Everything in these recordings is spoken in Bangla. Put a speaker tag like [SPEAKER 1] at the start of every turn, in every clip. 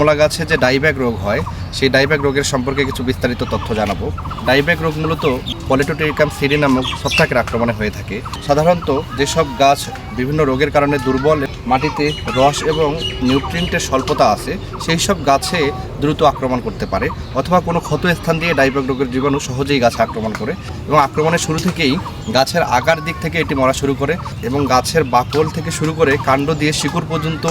[SPEAKER 1] কমলা গাছে যে ডাইব্যাক রোগ হয়, সেই ডাইব্যাক রোগের সম্পর্কে কিছু বিস্তারিত তথ্য জানাব। ডাইব্যাক রোগ মূলত পলিটোটেরিকাম সিরি নামক ছত্রাকের আক্রমণে হয়ে থাকে। সাধারণত যেসব গাছ বিভিন্ন রোগের কারণে দুর্বল মাটিতে রস এবং নিউট্রিয়েন্টের স্বল্পতা আছে সেই সব গাছে দ্রুত আক্রমণ করতে পারে অথবা কোনো ক্ষত স্থান দিয়ে ডাইব্যাক রোগের জীবাণু সহজেই গাছে আক্রমণ করে এবং আক্রমণের শুরু থেকেই গাছের আকার দিক থেকে এটি মরা শুরু করে এবং গাছের বাকল থেকে শুরু করে কাণ্ড দিয়ে শিকড় পর্যন্ত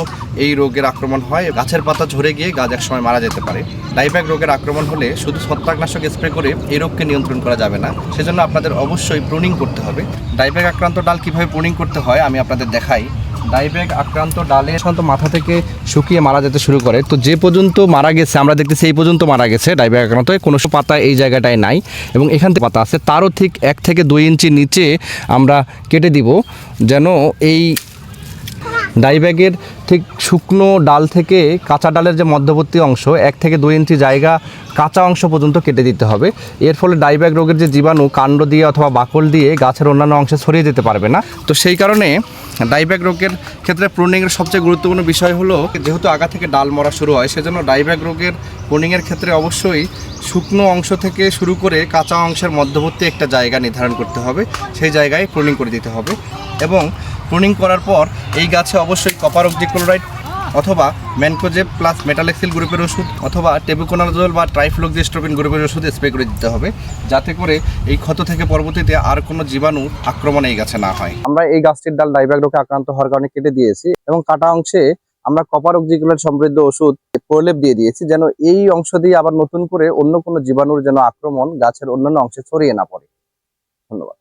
[SPEAKER 1] এই রোগের আক্রমণ হয়। গাছের পাতা ঝরে গিয়ে গাছ এক সময় মারা যেতে পারে। ডাইব্যাক রোগের আক্রমণ হলে শুধু ছত্রাকনাশক স্প্রে করে এই রোগকে নিয়ন্ত্রণ করা যাবে না। সেজন্য আপনাদের অবশ্যই প্রুনিং করতে হবে। ডাইব্যাগ আক্রান্ত ডাল কীভাবে প্রুনিং করতে হয় আমি আপনাদের দেখাই। ডাইব্যাক আক্রান্ত ডালে সাধারণত মাথা থেকে শুকিয়ে মারা যেতে শুরু করে। তো যে পর্যন্ত মারা গেছে, আমরা দেখতেছি এই পর্যন্ত মারা গেছে ডাইব্যাক আক্রান্ত। কোনো পাতা এই জায়গাটায় নাই এবং এখান থেকে পাতা আছে। তারও ঠিক এক থেকে দুই ইঞ্চি নিচে আমরা কেটে দিব যেন এই ডাইব্যাগের ঠিক শুকনো ডাল থেকে কাঁচা ডালের যে মধ্যবর্তী অংশ, এক থেকে দুই ইঞ্চি জায়গা কাঁচা অংশ পর্যন্ত কেটে দিতে হবে। এর ফলে ডাইব্যাগ রোগের যে জীবাণু, কাণ্ড দিয়ে অথবা বাকল দিয়ে গাছের অন্যান্য অংশে ছড়িয়ে যেতে পারবে না। তো সেই কারণে ডাইব্যাগ রোগের ক্ষেত্রে প্রুনিংয়ের সবচেয়ে গুরুত্বপূর্ণ বিষয় হলো যেহেতু আগা থেকে ডাল মরা শুরু হয়, সেজন্য ডাইব্যাক রোগের প্রুনিংয়ের ক্ষেত্রে অবশ্যই শুকনো অংশ থেকে শুরু করে কাঁচা অংশের মধ্যবর্তী একটা জায়গা নির্ধারণ করতে হবে, সেই জায়গায় প্রুনিং করে দিতে হবে এবং প্রুনিং করার পর এই গাছে অবশ্যই কপার অক্সিক্লোরাইড অথবা ম্যানকোজেব প্লাস মেটালেক্সিল গ্রুপের ওষুধ অথবা টেবুকোনাজল বা ট্রাইফ্লুক্সিস্ট্রোপিন গ্রুপের ওষুধ স্প্রে করে দিতে হবে, যাতে করে এই ক্ষত থেকে পরবর্তীতে আর কোনো জীবাণু আক্রমণ এই গাছে না হয়। আমরা এই গাছটির ডাল ডাইব্যাক রোগে আক্রান্ত হওয়ার কারণে কেটে দিয়েছি এবং কাটা অংশে আমরা কপার অক্সিক্লোরাইড সমৃদ্ধ ওষুধ প্রলেপ দিয়ে দিয়েছি, যেন এই অংশ দিয়ে আবার নতুন করে অন্য কোনো জীবাণুর যেন আক্রমণ গাছের অন্যান্য অংশে ছড়িয়ে না পড়ে। ধন্যবাদ।